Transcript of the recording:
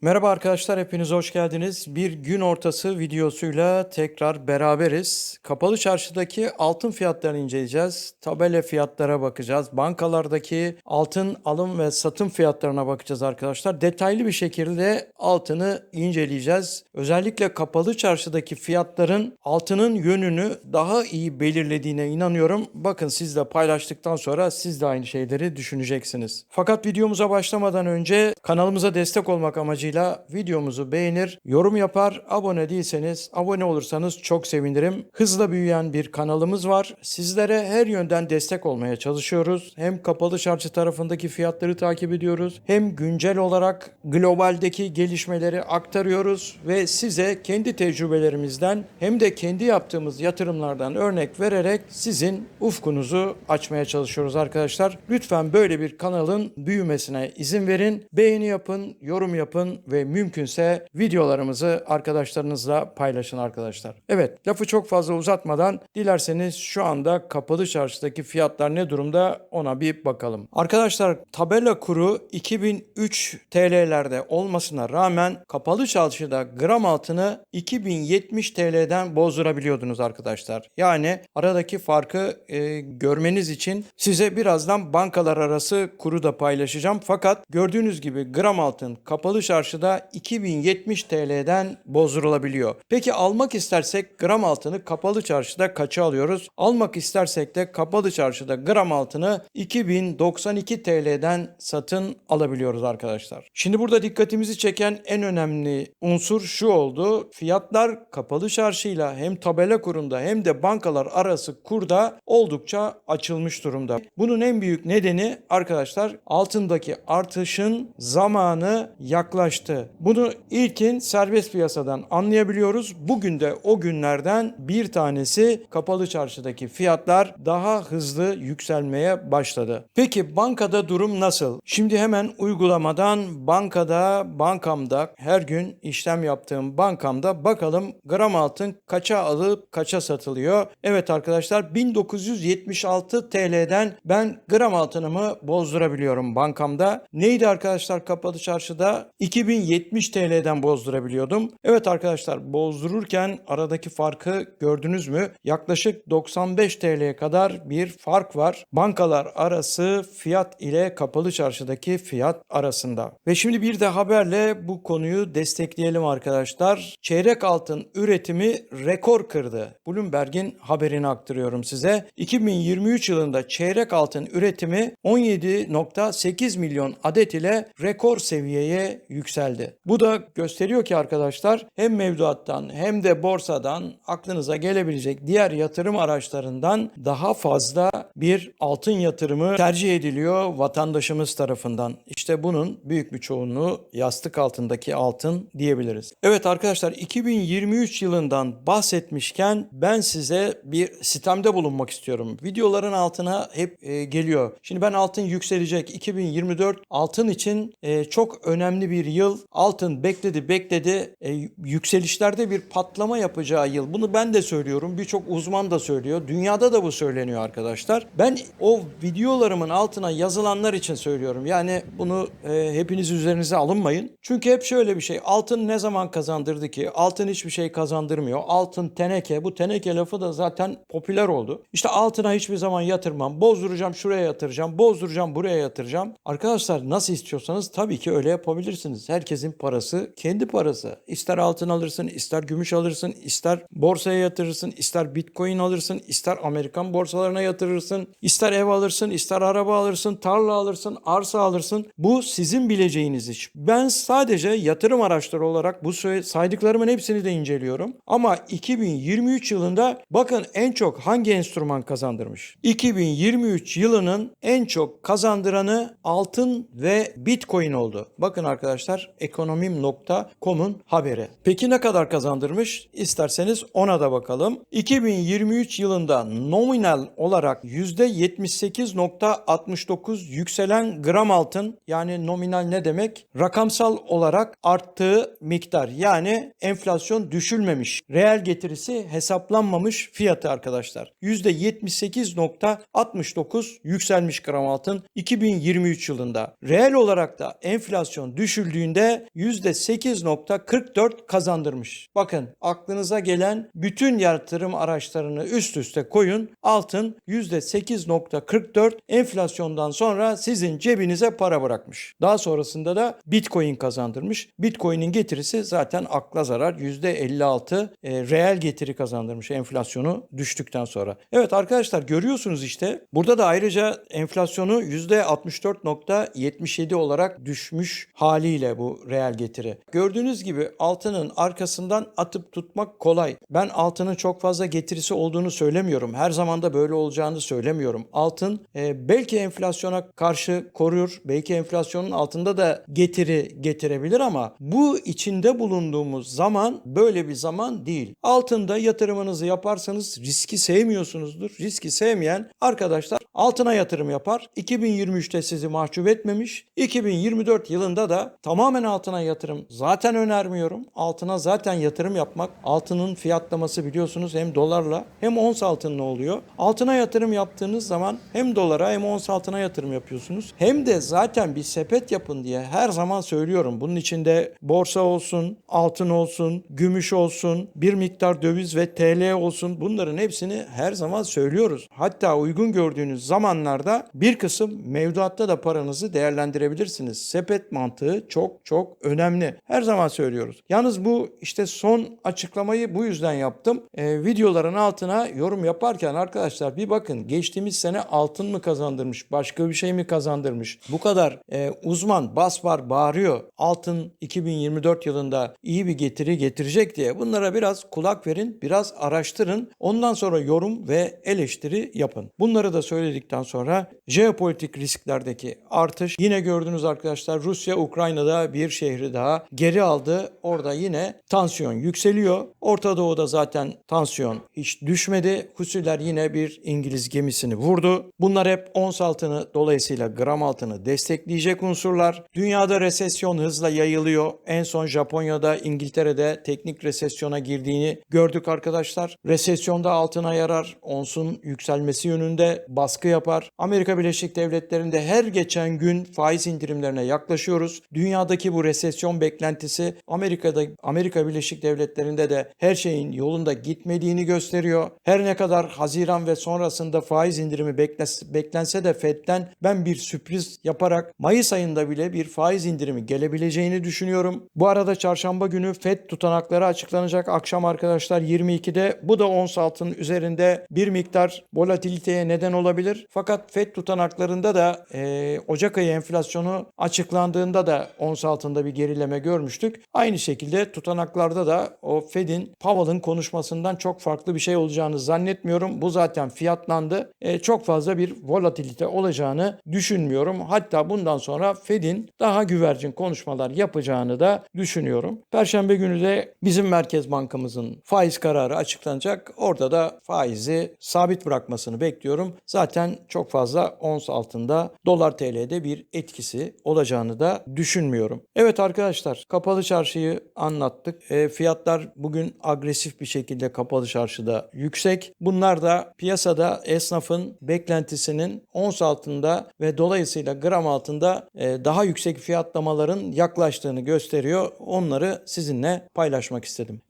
Merhaba arkadaşlar, hepiniz hoş geldiniz. Bir gün ortası videosuyla tekrar beraberiz. Kapalı çarşıdaki altın fiyatlarını inceleyeceğiz. Tabela fiyatlara bakacağız. Bankalardaki altın alım ve satım fiyatlarına bakacağız arkadaşlar. Detaylı bir şekilde altını inceleyeceğiz. Özellikle kapalı çarşıdaki fiyatların altının yönünü daha iyi belirlediğine inanıyorum. Bakın siz de paylaştıktan sonra siz de aynı şeyleri düşüneceksiniz. Fakat videomuza başlamadan önce kanalımıza destek olmak amacıyla videomuzu beğenir, yorum yapar, abone değilseniz abone olursanız çok sevinirim. Hızla büyüyen bir kanalımız var. Sizlere her yönden destek olmaya çalışıyoruz. Hem kapalı çarşı tarafındaki fiyatları takip ediyoruz, hem güncel olarak globaldeki gelişmeleri aktarıyoruz ve size kendi tecrübelerimizden hem de kendi yaptığımız yatırımlardan örnek vererek sizin ufkunuzu açmaya çalışıyoruz arkadaşlar. Lütfen böyle bir kanalın büyümesine izin verin. Beğeni yapın, yorum yapın ve mümkünse videolarımızı arkadaşlarınızla paylaşın arkadaşlar. Evet, lafı çok fazla uzatmadan dilerseniz şu anda kapalı çarşıdaki fiyatlar ne durumda ona bir bakalım. Arkadaşlar tabela kuru 2003 TL'lerde olmasına rağmen kapalı çarşıda gram altını 2070 TL'den bozdurabiliyordunuz arkadaşlar. Yani aradaki farkı e, görmeniz için size birazdan bankalar arası kuru da paylaşacağım. Fakat gördüğünüz gibi gram altın kapalı çarşıda 2070 TL'den bozdurulabiliyor. Peki almak istersek gram altını kapalı çarşıda kaça alıyoruz? Almak istersek de kapalı çarşıda gram altını 2092 TL'den satın alabiliyoruz arkadaşlar. Şimdi burada dikkatimizi çeken en önemli unsur şu oldu. Fiyatlar kapalı çarşıyla hem tabela kurunda hem de bankalar arası kurda oldukça açılmış durumda. Bunun en büyük nedeni arkadaşlar altındaki artışın zamanı yaklaştı. Bunu ilkin serbest piyasadan anlayabiliyoruz. Bugün de o günlerden bir tanesi kapalı çarşıdaki fiyatlar daha hızlı yükselmeye başladı. Peki bankada durum nasıl? Şimdi hemen uygulamadan bankada, bankamda her gün işlem yaptığım bankamda bakalım gram altın kaça alıp kaça satılıyor. Evet arkadaşlar 1976 TL'den ben gram altınımı bozdurabiliyorum bankamda. Neydi arkadaşlar kapalı çarşıda? 2070 TL'den bozdurabiliyordum. Evet arkadaşlar bozdururken aradaki farkı gördünüz mü? Yaklaşık 95 TL'ye kadar bir fark var. Bankalar arası fiyat ile kapalı çarşıdaki fiyat arasında. Ve şimdi bir de haberle bu konuyu destekleyelim arkadaşlar. Çeyrek altın üretimi rekor kırdı. Bloomberg'in haberini aktarıyorum size. 2023 yılında çeyrek altın üretimi 17.8 milyon adet ile rekor seviyeye yükseldi. Bu da gösteriyor ki arkadaşlar hem mevduattan hem de borsadan aklınıza gelebilecek diğer yatırım araçlarından daha fazla bir altın yatırımı tercih ediliyor vatandaşımız tarafından. İşte bunun büyük bir çoğunluğu yastık altındaki altın diyebiliriz. Evet arkadaşlar 2023 yılından bahsetmişken ben size bir sistemde bulunmak istiyorum. Videoların altına hep e, geliyor. Şimdi ben altın yükselecek 2024 altın için e, çok önemli bir yıl. Altın bekledi bekledi e, yükselişlerde bir patlama yapacağı yıl. Bunu ben de söylüyorum. Birçok uzman da söylüyor. Dünyada da bu söyleniyor arkadaşlar. Ben o videolarımın altına yazılanlar için söylüyorum. Yani bunu e, hepiniz üzerinize alınmayın. Çünkü hep şöyle bir şey. Altın ne zaman kazandırdı ki? Altın hiçbir şey kazandırmıyor. Altın teneke. Bu teneke lafı da zaten popüler oldu. İşte altına hiçbir zaman yatırmam. Bozduracağım şuraya yatıracağım. Bozduracağım buraya yatıracağım. Arkadaşlar nasıl istiyorsanız tabii ki öyle yapabilirsiniz. Herkesin parası kendi parası. İster altın alırsın, ister gümüş alırsın, ister borsaya yatırırsın, ister bitcoin alırsın, ister Amerikan borsalarına yatırırsın, ister ev alırsın, ister araba alırsın, tarla alırsın, arsa alırsın. Bu sizin bileceğiniz iş. Ben sadece yatırım araçları olarak bu saydıklarımın hepsini de inceliyorum. Ama 2023 yılında bakın en çok hangi enstrüman kazandırmış? 2023 yılının en çok kazandıranı altın ve bitcoin oldu. Bakın arkadaşlar ekonomim.com'un haberi. Peki ne kadar kazandırmış? İsterseniz ona da bakalım. 2023 yılında nominal olarak %78.69 yükselen gram altın yani nominal ne demek? Rakamsal olarak arttığı miktar yani enflasyon düşülmemiş. Reel getirisi hesaplanmamış fiyatı arkadaşlar. %78.69 yükselmiş gram altın 2023 yılında. Reel olarak da enflasyon düşüldüğünde döndüğünde %8.44 kazandırmış. Bakın aklınıza gelen bütün yatırım araçlarını üst üste koyun. Altın %8.44 enflasyondan sonra sizin cebinize para bırakmış. Daha sonrasında da Bitcoin kazandırmış. Bitcoin'in getirisi zaten akla zarar %56 e, reel getiri kazandırmış enflasyonu düştükten sonra. Evet arkadaşlar görüyorsunuz işte burada da ayrıca enflasyonu %64.77 olarak düşmüş haliyle bu reel getiri. Gördüğünüz gibi altının arkasından atıp tutmak kolay. Ben altının çok fazla getirisi olduğunu söylemiyorum. Her zaman da böyle olacağını söylemiyorum. Altın e, belki enflasyona karşı korur. Belki enflasyonun altında da getiri getirebilir ama bu içinde bulunduğumuz zaman böyle bir zaman değil. Altında yatırımınızı yaparsanız riski sevmiyorsunuzdur. Riski sevmeyen arkadaşlar altına yatırım yapar. 2023'te sizi mahcup etmemiş. 2024 yılında da tamamen altına yatırım zaten önermiyorum. Altına zaten yatırım yapmak altının fiyatlaması biliyorsunuz hem dolarla hem ons altınla oluyor. Altına yatırım yaptığınız zaman hem dolara hem ons altına yatırım yapıyorsunuz. Hem de zaten bir sepet yapın diye her zaman söylüyorum. Bunun içinde borsa olsun, altın olsun, gümüş olsun, bir miktar döviz ve TL olsun bunların hepsini her zaman söylüyoruz. Hatta uygun gördüğünüz zamanlarda bir kısım mevduatta da paranızı değerlendirebilirsiniz. Sepet mantığı çok çok önemli. Her zaman söylüyoruz. Yalnız bu işte son açıklamayı bu yüzden yaptım. Ee, videoların altına yorum yaparken arkadaşlar bir bakın geçtiğimiz sene altın mı kazandırmış, başka bir şey mi kazandırmış? Bu kadar e, uzman bas var bağırıyor. Altın 2024 yılında iyi bir getiri getirecek diye. Bunlara biraz kulak verin, biraz araştırın. Ondan sonra yorum ve eleştiri yapın. Bunları da söyledikten sonra jeopolitik risklerdeki artış yine gördünüz arkadaşlar Rusya Ukrayna'da bir şehri daha geri aldı. Orada yine tansiyon yükseliyor. Orta Doğu'da zaten tansiyon hiç düşmedi. Husiler yine bir İngiliz gemisini vurdu. Bunlar hep ons altını dolayısıyla gram altını destekleyecek unsurlar. Dünyada resesyon hızla yayılıyor. En son Japonya'da, İngiltere'de teknik resesyona girdiğini gördük arkadaşlar. Resesyonda altına yarar. Onsun yükselmesi yönünde baskı yapar. Amerika Birleşik Devletleri'nde her geçen gün faiz indirimlerine yaklaşıyoruz. Dünyadaki bu resesyon beklentisi Amerika'da Amerika Birleşik Devletleri'nde de her şeyin yolunda gitmediğini gösteriyor. Her ne kadar Haziran ve sonrasında faiz indirimi beklense de Fed'den ben bir sürpriz yaparak Mayıs ayında bile bir faiz indirimi gelebileceğini düşünüyorum. Bu arada çarşamba günü Fed tutanakları açıklanacak akşam arkadaşlar 22'de. Bu da ons altının üzerinde bir miktar volatiliteye neden olabilir. Fakat Fed tutanaklarında da e, Ocak ayı enflasyonu açıklandığında da ons altında bir gerileme görmüştük. Aynı şekilde tutanaklarda da o Fed'in Powell'ın konuşmasından çok farklı bir şey olacağını zannetmiyorum. Bu zaten fiyatlandı. E, çok fazla bir volatilite olacağını düşünmüyorum. Hatta bundan sonra Fed'in daha güvercin konuşmalar yapacağını da düşünüyorum. Perşembe günü de bizim Merkez Bankamızın faiz kararı açıklanacak. Orada da faizi sabit bırakmasını bekliyorum. Zaten çok fazla ons altında dolar TL'de bir etkisi olacağını da düşünmüyorum. Evet arkadaşlar kapalı çarşıyı anlattık. E, fiyatlar bugün agresif bir şekilde kapalı çarşıda yüksek. Bunlar da piyasada esnafın beklentisinin ons altında ve dolayısıyla gram altında e, daha yüksek fiyatlamaların yaklaştığını gösteriyor. Onları sizinle paylaşmak istedim.